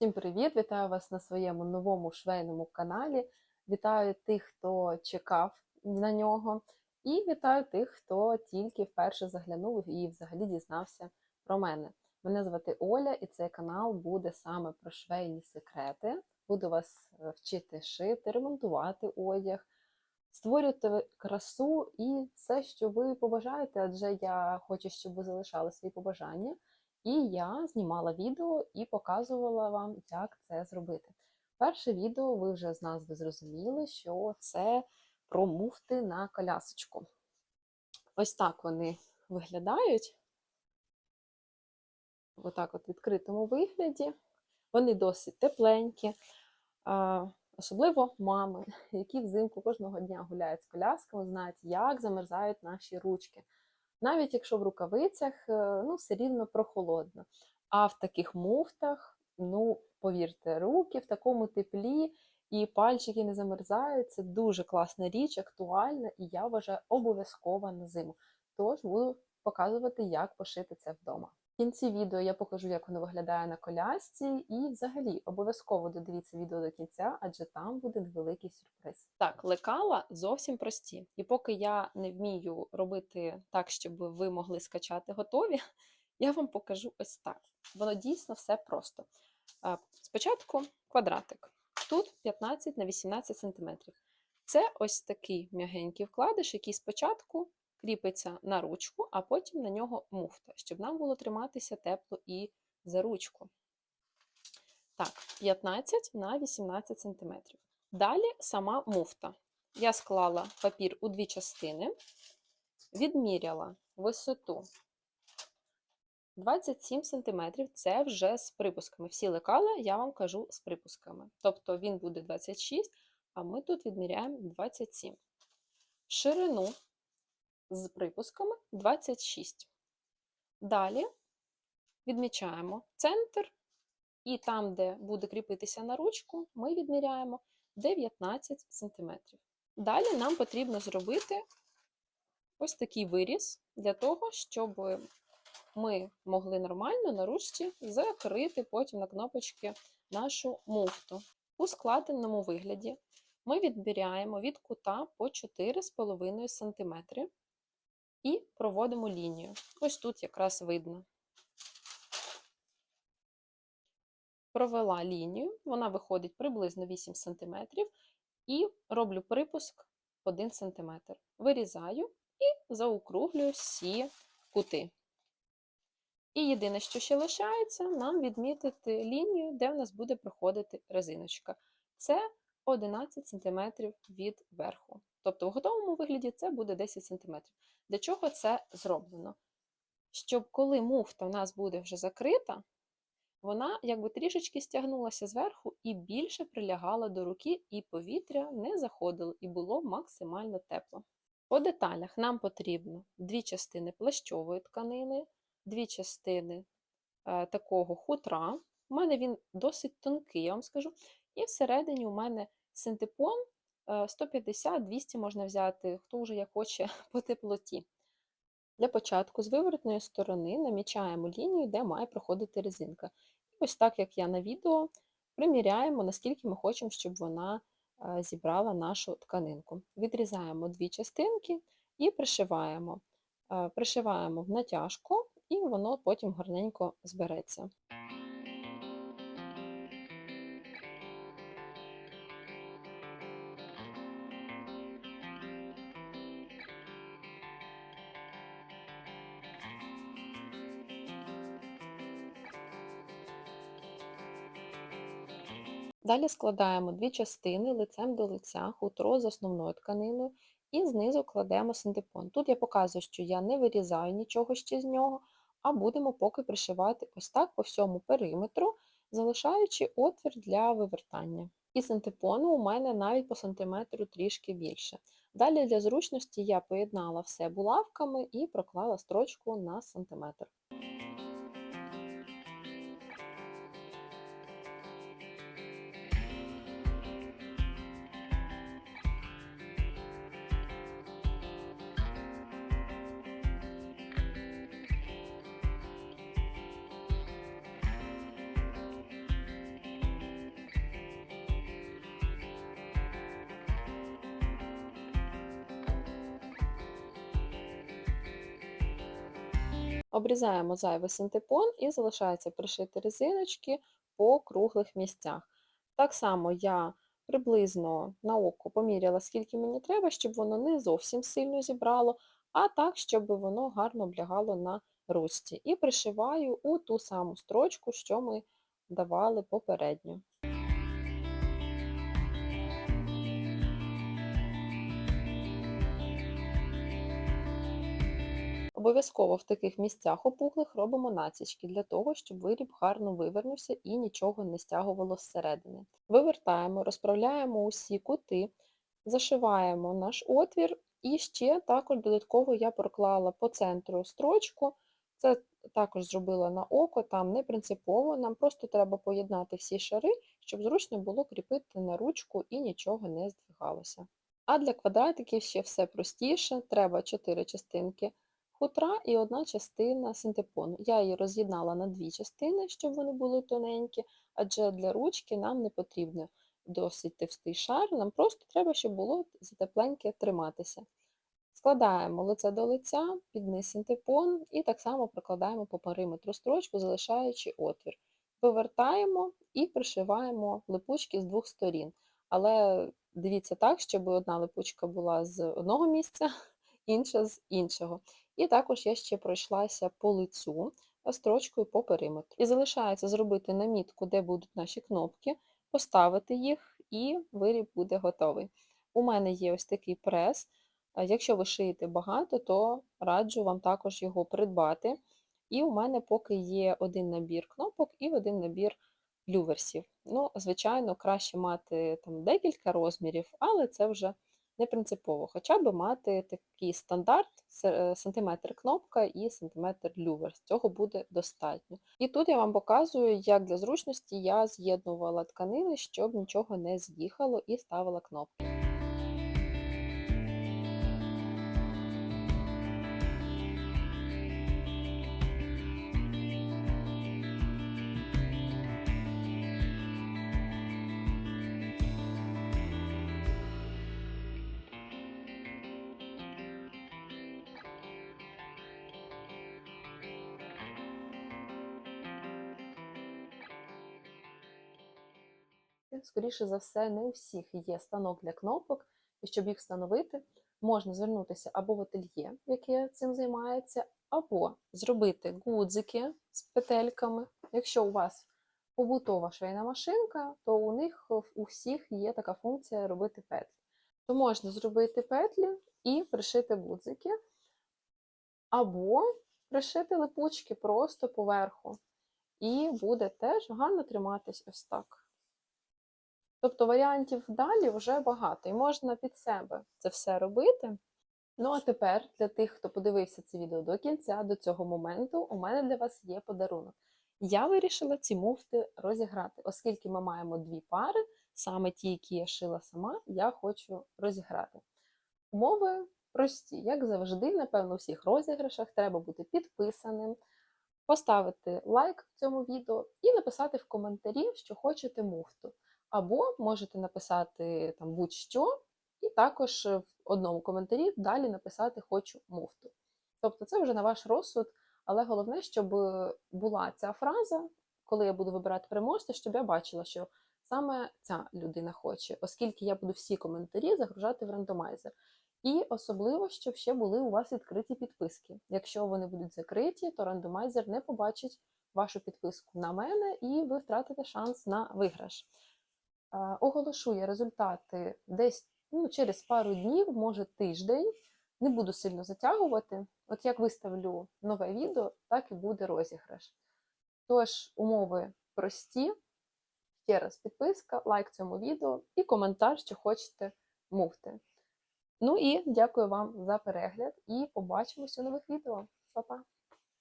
Всім привіт! Вітаю вас на своєму новому швейному каналі. Вітаю тих, хто чекав на нього, і вітаю тих, хто тільки вперше заглянув і взагалі дізнався про мене. Мене звати Оля, і цей канал буде саме про швейні секрети. Буду вас е, вчити шити, ремонтувати одяг, створювати красу і все, що ви побажаєте, адже я хочу, щоб ви залишали свої побажання. І я знімала відео і показувала вам, як це зробити. Перше відео ви вже з назви зрозуміли, що це про муфти на колясочку. Ось так вони виглядають. Отак от в відкритому вигляді. Вони досить тепленькі, особливо мами, які взимку кожного дня гуляють з колясками, знають, як замерзають наші ручки навіть якщо в рукавицях е, ну, все рівно прохолодно. А в таких муфтах, ну, повірте, руки в такому теплі і пальчики не замерзають. Це дуже класна річ, актуальна, і я вважаю обов'язкова на зиму. Тож буду показувати, як пошити це вдома кінці відео я покажу, як воно виглядає на колясці, і взагалі обов'язково додивіться відео до кінця, адже там буде невеликий сюрприз. Так, лекала зовсім прості. І поки я не вмію робити так, щоб ви могли скачати готові, я вам покажу ось так. Воно дійсно все просто. Спочатку квадратик. Тут 15 на 18 см. Це ось такий м'ягенький вкладиш, який спочатку кріпиться на ручку, а потім на нього муфта, щоб нам було триматися тепло і за ручку. Так, 15 на 18 см. Далі сама муфта. Я склала папір у дві частини, відміряла висоту 27 см це вже з припусками. Всі лекала, я вам кажу з припусками. Тобто він буде 26, а ми тут відміряємо 27. Ширину з припусками 26. Далі відмічаємо центр, і там, де буде кріпитися на ручку, ми відміряємо 19 см. Далі нам потрібно зробити ось такий виріз для того, щоб ми могли нормально на ручці закрити потім на кнопочки нашу муфту. У складеному вигляді ми відміряємо від кута по 4,5 см і проводимо лінію. Ось тут якраз видно. Провела лінію, вона виходить приблизно 8 см, і роблю припуск 1 см. Вирізаю і заокруглюю всі кути. І єдине, що ще лишається, нам відмітити лінію, де в нас буде проходити резиночка. Це 11 см від верху. Тобто, в готовому вигляді це буде 10 см. Для чого це зроблено? Щоб коли муфта в нас буде вже закрита, вона якби трішечки стягнулася зверху і більше прилягала до руки, і повітря не заходило, і було максимально тепло. По деталях нам потрібно дві частини плащової тканини, дві частини е, такого хутра. У мене він досить тонкий, я вам скажу. І всередині у мене синтепон 150-200 е, можна взяти, хто вже як хоче по теплоті. Для початку з виворотної сторони намічаємо лінію, де має проходити резинка. І ось так, як я на відео, приміряємо, наскільки ми хочемо, щоб вона е, зібрала нашу тканинку. Відрізаємо дві частинки і пришиваємо. Е, пришиваємо в натяжку, і воно потім гарненько збереться. Далі складаємо дві частини лицем до лиця, хутро з основною тканиною, і знизу кладемо синтепон. Тут я показую, що я не вирізаю нічого ще з нього, а будемо поки пришивати ось так по всьому периметру, залишаючи отвір для вивертання. І синтепону у мене навіть по сантиметру трішки більше. Далі для зручності я поєднала все булавками і проклала строчку на сантиметр. Обрізаємо зайвий синтепон і залишається пришити резиночки по круглих місцях. Так само я приблизно на око поміряла, скільки мені треба, щоб воно не зовсім сильно зібрало, а так, щоб воно гарно облягало на ручці. І пришиваю у ту саму строчку, що ми давали попередньо. Обов'язково в таких місцях опуклих робимо націчки для того, щоб виріб гарно вивернувся і нічого не стягувало зсередини. Вивертаємо, розправляємо усі кути, зашиваємо наш отвір, і ще також додатково я проклала по центру строчку. Це також зробила на око, там не принципово, нам просто треба поєднати всі шари, щоб зручно було кріпити на ручку і нічого не здвигалося. А для квадратиків ще все простіше, треба 4 частинки хутра і одна частина синтепону. Я її роз'єднала на дві частини, щоб вони були тоненькі, адже для ручки нам не потрібно досить товстий шар, нам просто треба, щоб було затепленьке триматися. Складаємо лице до лиця, під низ синтепон і так само прокладаємо по периметру строчку, залишаючи отвір. Вивертаємо і пришиваємо липучки з двох сторін. Але дивіться так, щоб одна липучка була з одного місця, інша з іншого. І також я ще пройшлася по лицю строчкою по периметру. І залишається зробити намітку, де будуть наші кнопки, поставити їх, і виріб буде готовий. У мене є ось такий прес. Якщо ви шиєте багато, то раджу вам також його придбати. І у мене поки є один набір кнопок і один набір люверсів. Ну, звичайно, краще мати там декілька розмірів, але це вже не принципово. Хоча б мати такий стандарт е, сантиметр кнопка і сантиметр люверс. Цього буде достатньо. І тут я вам показую, як для зручності я з'єднувала тканини, щоб нічого не з'їхало, і ставила кнопки. Скоріше за все, не у всіх є станок для кнопок, і щоб їх встановити, можна звернутися або в ательє, яке цим займається, або зробити гудзики з петельками. Якщо у вас побутова швейна машинка, то у них у всіх є така функція робити петлі. То можна зробити петлі і пришити гудзики, або пришити липучки просто поверху. І буде теж гарно триматись ось так. Тобто варіантів далі вже багато, і можна під себе це все робити. Ну, а тепер для тих, хто подивився це відео до кінця, до цього моменту, у мене для вас є подарунок. Я вирішила ці муфти розіграти, оскільки ми маємо дві пари, саме ті, які я шила сама, я хочу розіграти. Умови прості, як завжди, напевно, у всіх розіграшах треба бути підписаним, поставити лайк цьому відео і написати в коментарі, що хочете муфту. Або можете написати там будь-що, і також в одному коментарі далі написати Хочу муфту. Тобто це вже на ваш розсуд, але головне, щоб була ця фраза, коли я буду вибирати переможця, щоб я бачила, що саме ця людина хоче, оскільки я буду всі коментарі загружати в рандомайзер. І особливо, щоб ще були у вас відкриті підписки. Якщо вони будуть закриті, то рандомайзер не побачить вашу підписку на мене, і ви втратите шанс на виграш. Оголошу я результати десь ну, через пару днів, може тиждень. Не буду сильно затягувати. От як виставлю нове відео, так і буде розіграш. Тож, умови прості. Ще раз підписка, лайк цьому відео і коментар, що хочете мовти. Ну і дякую вам за перегляд і побачимось у нових відео. Па-па!